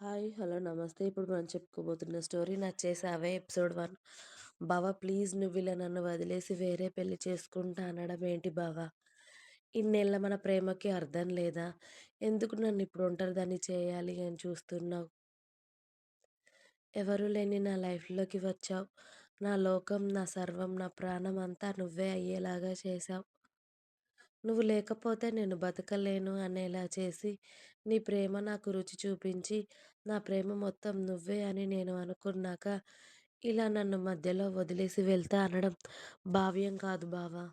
Hi hello నమస్తే. ఇప్పుడు మనం చెప్పుకోబోతున్న స్టోరీ నచ్చేసావే? Episode one. బావ ప్లీజ్ నువ్వు ఇలా నన్ను వదిలేసి వేరే పెళ్ళి చేసుకుంటా అనడం ఏంటి బావ? ఇన్నేళ్ళ మన ప్రేమకి అర్థం లేదా? ఎందుకు నన్ను ఇప్పుడు ఒంటరిదాన్ని చేయాలి అని చూస్తున్నావు? ఎవరు లేని నా లైఫ్లోకి వచ్చావు. నా లోకం నా సర్వం నా ప్రాణం అంతా నువ్వే అయ్యేలాగా చేశావు. నువ్వు లేకపోతే నేను బతకలేను అనేలా చేసి నీ ప్రేమ నాకు రుచి చూపించి నా ప్రేమ మొత్తం నువ్వే అని నేను అనుకున్నాక ఇలా నన్ను మధ్యలో వదిలేసి వెళ్తా అనడం భావ్యం కాదు బావా.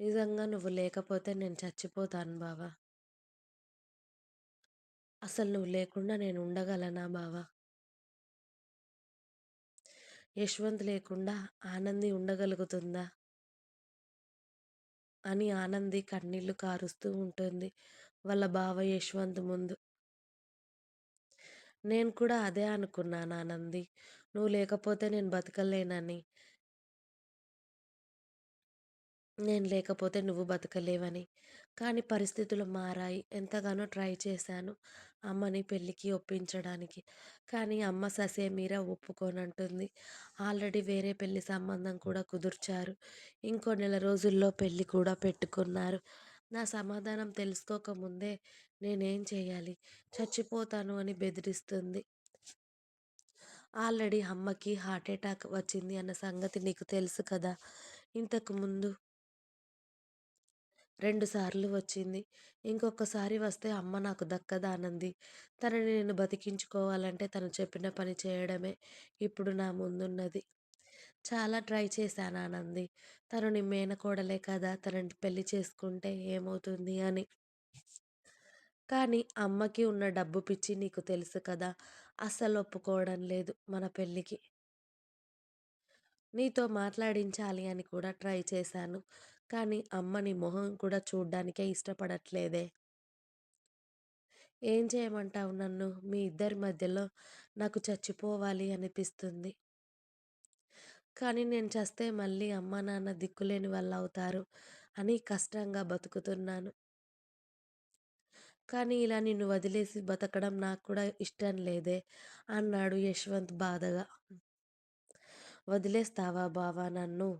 నిజంగా నువ్వు లేకపోతే నేను చచ్చిపోతాను బావా. అసలు నువ్వు లేకుండా నేను ఉండగలనా బావా? యశ్వంత్ లేకుండా ఆనంది ఉండగలుగుతుందా? అని ఆనంది కన్నీళ్ళు కారుస్తూ ఉంటుంది. వాళ్ళ బావ యశ్వంత్ ముందు నేను కూడా అదే అనుకున్నాను ఆనంది. నువ్వు లేకపోతే నేను బతకలేనని. నేను లేకపోతే నువ్వు బతకలేవని. కానీ పరిస్థితులు మారాయి. ఎంతగానో ట్రై చేశాను అమ్మని పెళ్ళికి ఒప్పించడానికి. కానీ అమ్మ ససేమీరా ఒప్పుకోనంటుంది. ఆల్రెడీ వేరే పెళ్ళి సంబంధం కూడా కుదుర్చారు. ఇంకో నెల రోజుల్లో పెళ్ళి కూడా పెట్టుకున్నారు. నా సమాధానం తెలుసుకోకముందే నేనేం చేయాలి? చచ్చిపోతాను అని బెదిరిస్తుంది. ఆల్రెడీ అమ్మకి హార్ట్ అటాక్ వచ్చింది అన్న సంగతి నీకు తెలుసు కదా! ఇంతకు ముందు రెండు సార్లు వచ్చింది. ఇంకొకసారి వస్తే అమ్మ నాకు దక్కదానంది. తనని నేను బతికించుకోవాలంటే తను చెప్పిన పని చేయడమే ఇప్పుడు నా ముందున్నది. చాలా ట్రై చేశాను ఆనంది. తను నీ మేనకోడలే కదా! తనని పెళ్ళి చేసుకుంటే ఏమవుతుంది అని. కానీ అమ్మకి ఉన్న డబ్బు పిచ్చి నీకు తెలుసు కదా! అస్సలు ఒప్పుకోవడం లేదు మన పెళ్ళికి. నీతో మాట్లాడించాలి అని కూడా ట్రై చేశాను. కానీ అమ్మ నీ మొహం కూడా చూడ్డానికే ఇష్టపడట్లేదే. ఏం చేయమంటావు నన్ను? మీ ఇద్దరి మధ్యలో నాకు చచ్చిపోవాలి అనిపిస్తుంది. కానీ నేను చస్తే మళ్ళీ అమ్మ నాన్న దిక్కులేని వాళ్ళు అవుతారు అని కష్టంగా బతుకుతున్నాను. కానీ ఇలా నిన్ను వదిలేసి బతకడం నాకు కూడా ఇష్టం లేదే అన్నాడు యశ్వంత్ బాధగా. వదిలేస్తావా బావా నన్ను?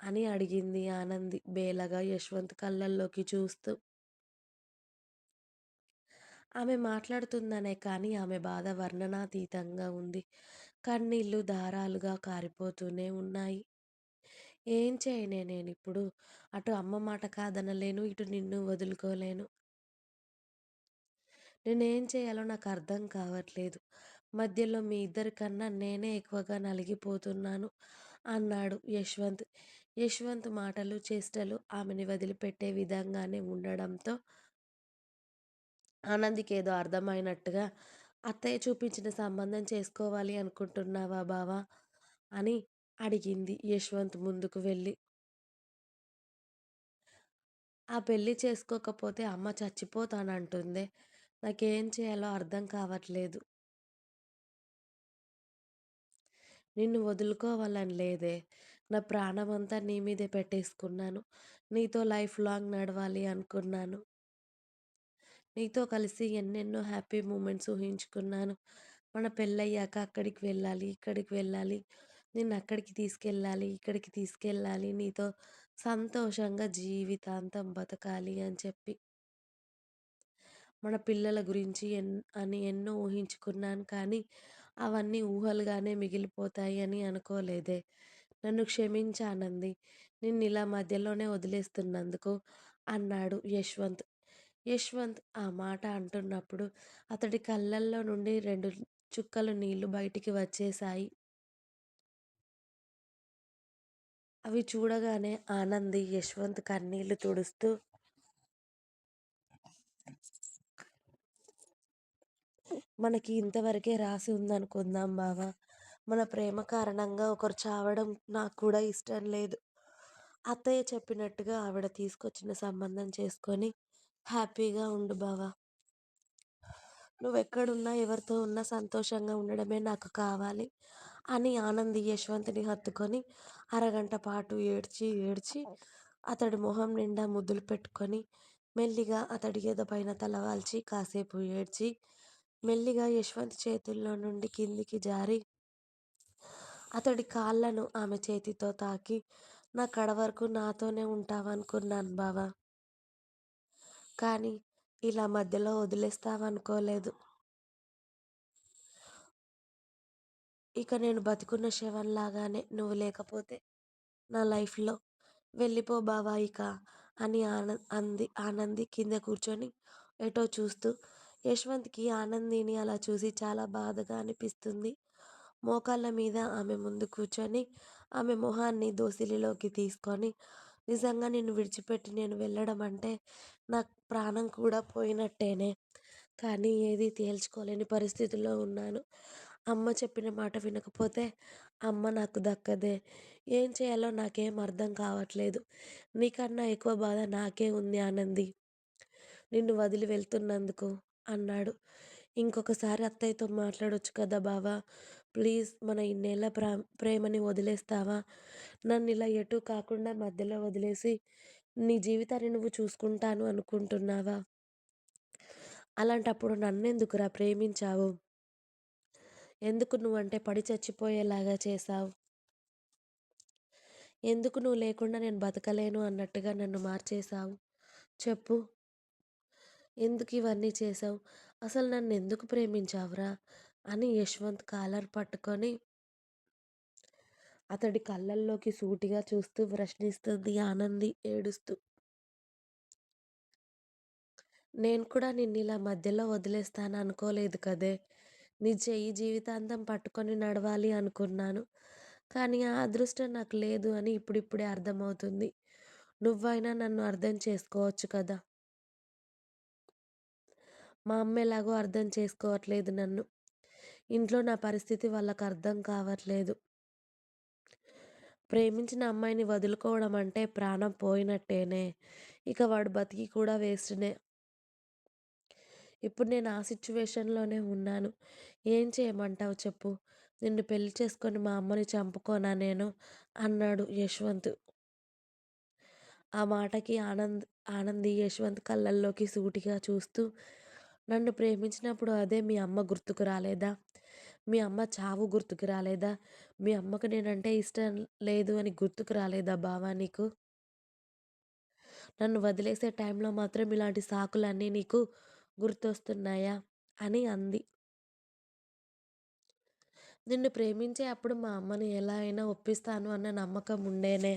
అని అడిగింది ఆనంది బేలగా యశ్వంత్ కళ్ళల్లోకి చూస్తూ. ఆమె మాట్లాడుతుందనే కానీ ఆమె బాధ వర్ణనాతీతంగా ఉంది. కన్నీళ్ళు దారాలుగా కారిపోతూనే ఉన్నాయి. ఏం చేయనే నేను ఇప్పుడు అటు అమ్మ మాట కాదనలేను ఇటు నిన్ను వదులుకోలేను. నేనేం చేయాలో నాకు అర్థం కావట్లేదు. మధ్యలో మీ ఇద్దరికన్నా నేనే ఎక్కువగా నలిగిపోతున్నాను అన్నాడు యశ్వంత్. యశ్వంత్ మాటలు చేష్టలు ఆమెని వదిలిపెట్టే విధంగానే ఉండడంతో ఆనందికి ఏదో అర్థమైనట్టుగా అత్తయ్య చూపించిన సంబంధం చేసుకోవాలి అనుకుంటున్నావా బావా? అని అడిగింది యశ్వంత్ ముందుకు వెళ్ళి. ఆ పెళ్ళి చేసుకోకపోతే అమ్మ చచ్చిపోతానంటుందే. నాకేం చేయాలో అర్థం కావట్లేదు. నిన్ను వదులుకోవాలని లేదే. నా ప్రాణం అంతా నీ మీదే పెట్టేసుకున్నాను. నీతో లైఫ్ లాంగ్ నడవాలి అనుకున్నాను. నీతో కలిసి ఎన్నెన్నో హ్యాపీ మూమెంట్స్ ఊహించుకున్నాను. మన పెళ్ళయ్యాక అక్కడికి వెళ్ళాలి ఇక్కడికి వెళ్ళాలి నిన్ను అక్కడికి తీసుకెళ్ళాలి ఇక్కడికి తీసుకెళ్ళాలి నీతో సంతోషంగా జీవితాంతం బతకాలి అని చెప్పి మన పిల్లల గురించి ఎన్ అని ఎన్నో ఊహించుకున్నాను కానీ అవన్నీ ఊహలుగానే మిగిలిపోతాయి అని అనుకోలేదే. నన్ను క్షమించానంది. నిన్ను ఇలా మధ్యలోనే వదిలేస్తున్నందుకు అన్నాడు యశ్వంత్. యశ్వంత్ ఆ మాట అంటున్నప్పుడు అతడి కళ్ళల్లో నుండి రెండు చుక్కలు నీళ్ళు బయటికి వచ్చేశాయి. అవి చూడగానే ఆనంది యశ్వంత్ కన్నీళ్ళు తుడుస్తూ మనకి ఇంతవరకే రాసి ఉందనుకుందాం బావా. మన ప్రేమ కారణంగా ఒకరు చావడం నాకు కూడా ఇష్టం లేదు. అత్తయ్య చెప్పినట్టుగా ఆవిడ తీసుకొచ్చిన సంబంధం చేసుకొని హ్యాపీగా ఉండు బావా. నువ్వు ఎక్కడున్నా ఎవరితో ఉన్నా సంతోషంగా ఉండడమే నాకు కావాలి అని ఆనంది యశ్వంత్ని హత్తుకొని అరగంట పాటు ఏడ్చి ఏడ్చి అతడి మొహం నిండా ముద్దులు పెట్టుకొని మెల్లిగా అతడి ఎదపైన తలవాల్చి కాసేపు ఏడ్చి, మెల్లిగా యశ్వంత్ చేతుల్లో నుండి కిందికి జారి, అతడి కాళ్ళను ఆమె చేతితో తాకి, నా కడ వరకు నాతోనే ఉంటావనుకున్నాను బావా! కానీ ఇలా మధ్యలో వదిలేస్తావనుకోలేదు. ఇక నేను బతికున్న శవంలాగానే నువ్వు లేకపోతే నా లైఫ్లో. వెళ్ళిపో బావా ఇక అని ఆన అంది ఆనంది కింద కూర్చొని ఎటో చూస్తూ. యశ్వంత్కి ఆనందిని అలా చూసి చాలా బాధగా అనిపిస్తుంది. మోకాళ్ళ మీద ఆమె ముందు కూర్చొని ఆమె మొహాన్ని దోసిలిలోకి తీసుకొని నిజంగా నిన్ను విడిచిపెట్టి నేను వెళ్ళడం అంటే నాకు ప్రాణం కూడా పోయినట్టేనే. కానీ ఏదీ తేల్చుకోలేని పరిస్థితిలో ఉన్నాను. అమ్మ చెప్పిన మాట వినకపోతే అమ్మ నాకు దక్కదే. ఏం చేయాలో నాకేం అర్థం కావట్లేదు. నీకన్నా ఎక్కువ బాధ నాకే ఉంది ఆనంది నిన్ను వదిలి వెళ్తున్నందుకు అన్నాడు. ఇంకొకసారి అత్తయ్యతో మాట్లాడొచ్చు కదా బావా! ప్లీజ్ మన ఇన్నేళ్ళ ప్రా ప్రేమని వదిలేస్తావా? నన్ను ఇలా ఎటు కాకుండా మధ్యలో వదిలేసి నీ జీవితాన్ని నువ్వు చూసుకుంటాను అనుకుంటున్నావా? అలాంటప్పుడు నన్నెందుకురా ప్రేమించావు? ఎందుకు నువ్వంటే పడి చచ్చిపోయేలాగా చేశావు? ఎందుకు నువ్వు లేకుండా నేను బతకలేను అన్నట్టుగా నన్ను మార్చేశావు? చెప్పు. ఎందుకు ఇవన్నీ చేసావు అసలు నన్ను ఎందుకు ప్రేమించావురా? అని యశ్వంత్ కాలర్ పట్టుకొని అతడి కళ్ళల్లోకి సూటిగా చూస్తూ ప్రశ్నిస్తుంది ఆనంది ఏడుస్తూ. నేను కూడా నిన్ను ఇలా మధ్యలో వదిలేస్తాను అనుకోలేదు కదే! నీ చెయ్యి జీవితాంతం పట్టుకొని నడవాలి అనుకున్నాను. కానీ ఆ అదృష్టం నాకు లేదు అని ఇప్పుడిప్పుడే అర్థమవుతుంది. నువ్వైనా నన్ను అర్థం చేసుకోవచ్చు కదా! మా అమ్మ ఎలాగో అర్థం చేసుకోవట్లేదు నన్ను. ఇంట్లో నా పరిస్థితి వాళ్ళకర్థం కావట్లేదు. ప్రేమించిన అమ్మాయిని వదులుకోవడం అంటే ప్రాణం పోయినట్టేనే. ఇక వాడు బతికి కూడా వేస్ట్‌నే. ఇప్పుడు నేను ఆ సిచ్యువేషన్లోనే ఉన్నాను. ఏం చేయమంటావు చెప్పు? నిన్ను పెళ్ళి చేసుకొని మా అమ్మని చంపుకోనా నేను? అన్నాడు యశ్వంత్. ఆ మాటకి ఆనంద్ ఆనంది యశ్వంత్ కళ్ళల్లోకి సూటిగా చూస్తూ, నన్ను ప్రేమించినప్పుడు అదే మీ అమ్మ గుర్తుకు రాలేదా? మీ అమ్మ చావు గుర్తుకు రాలేదా? మీ అమ్మకు నేనంటే ఇష్టం లేదు అని గుర్తుకు రాలేదా బావా నీకు? నన్ను వదిలేసే టైంలో మాత్రం ఇలాంటి సాకులన్నీ నీకు గుర్తొస్తున్నాయా? అని అంది. నిన్ను ప్రేమించే అప్పుడు మా అమ్మని ఎలా అయినా ఒప్పిస్తాను అన్న నమ్మకం ఉండేనే.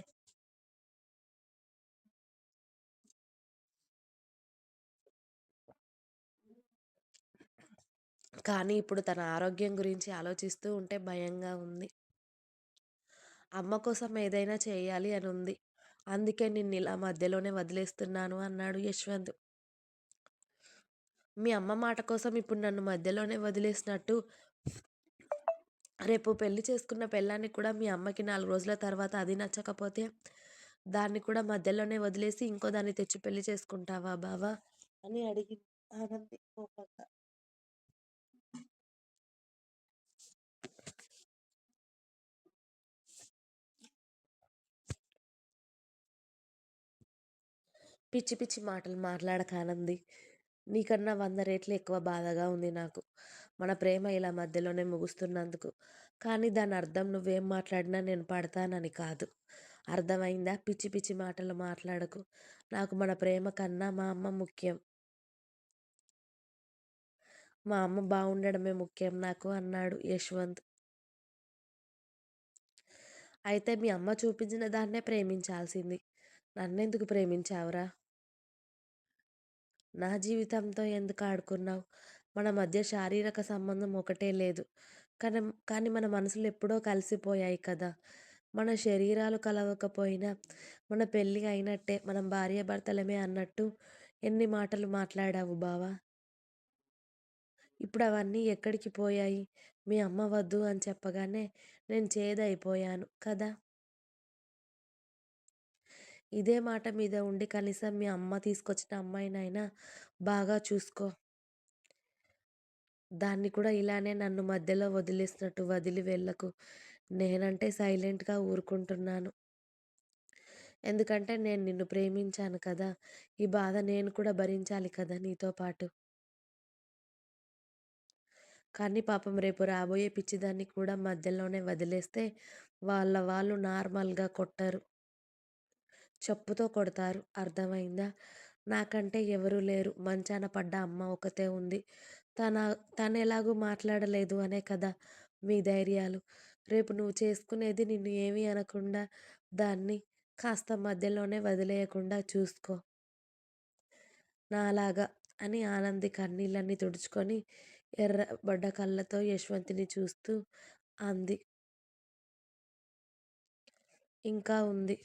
కానీ ఇప్పుడు తన ఆరోగ్యం గురించి ఆలోచిస్తూ ఉంటే భయంగా ఉంది. అమ్మ కోసం ఏదైనా చేయాలి అని ఉంది అందుకే నిన్ను ఇలా మధ్యలోనే వదిలేస్తున్నాను అన్నాడు యశ్వంత్. మీ అమ్మ మాట కోసం ఇప్పుడు నన్ను మధ్యలోనే వదిలేసినట్టు రేపు పెళ్ళి చేసుకున్న పెళ్ళాన్ని కూడా మీ అమ్మకి నాలుగు రోజుల తర్వాత అది నచ్చకపోతే దాన్ని కూడా మధ్యలోనే వదిలేసి ఇంకో దాన్ని తెచ్చి పెళ్ళి చేసుకుంటావా బావా? అని అడిగి ఆనంది కోపంగా. పిచ్చి పిచ్చి మాటలు మాట్లాడకానంది నీకన్నా వంద రేట్లు ఎక్కువ బాధగా ఉంది నాకు. మన ప్రేమ ఇలా మధ్యలోనే ముగుస్తున్నందుకు. కానీ దాని అర్థం నువ్వేం మాట్లాడినా నేను పడతానని కాదు. అర్థమైందా? పిచ్చి పిచ్చి మాటలు మాట్లాడకు. నాకు మన ప్రేమ కన్నా మా అమ్మ ముఖ్యం. మా అమ్మ బాగుండడమే ముఖ్యం నాకు అన్నాడు యశ్వంత్. అయితే మీ అమ్మ చూపించిన దాన్నే ప్రేమించాల్సింది. నన్నెందుకు ప్రేమించావురా? నా జీవితంతో ఎందుకు ఆడుకున్నావు? మన మధ్య శారీరక సంబంధం ఒకటే లేదు. కానీ కానీ మన మనసులు ఎప్పుడో కలిసిపోయాయి కదా! మన శరీరాలు కలవకపోయినా మన పెళ్ళి అయినట్టే మనం భార్యాభర్తలమే అన్నట్టు ఎన్ని మాటలు మాట్లాడావు బావా! ఇప్పుడు అవన్నీ ఎక్కడికి పోయాయి? మీ అమ్మ వద్దు అని చెప్పగానే నేను చేదైపోయాను కదా! ఇదే మాట మీద ఉండి కనీసం మీ అమ్మ తీసుకొచ్చిన అమ్మాయినైనా బాగా చూసుకో. దాన్ని కూడా ఇలానే నన్ను మధ్యలో వదిలేసినట్టు వదిలి వెళ్ళకు. నేనంటే సైలెంట్‌గా ఊరుకుంటున్నాను. ఎందుకంటే నేను నిన్ను ప్రేమించాను కదా! ఈ బాధ నేను కూడా భరించాలి కదా నీతో పాటు. కానీ పాపం రేపు రాబోయే పిచ్చిదాన్ని కూడా మధ్యలోనే వదిలేస్తే వాళ్ళ వాళ్ళు నార్మల్‌గా కొట్టరు. చెప్పుతో కొడతారు. అర్థమైందా? నాకంటే ఎవరూ లేరు. మంచాన పడ్డ అమ్మ ఒకతే ఉంది. తన ఎలాగూ మాట్లాడలేదు అనే కదా మీ ధైర్యాలు. రేపు నువ్వు చేసుకునేది నిన్ను ఏమీ అనకుండా దాన్ని కాస్త మధ్యలోనే వదిలేయకుండా చూసుకో. నాలాగా అని ఆనంది కన్నీళ్ళన్నీ తుడుచుకొని ఎర్రబడ్డ కళ్ళతో యశ్వంతిని చూస్తూ అంది. ఇంకా ఉంది.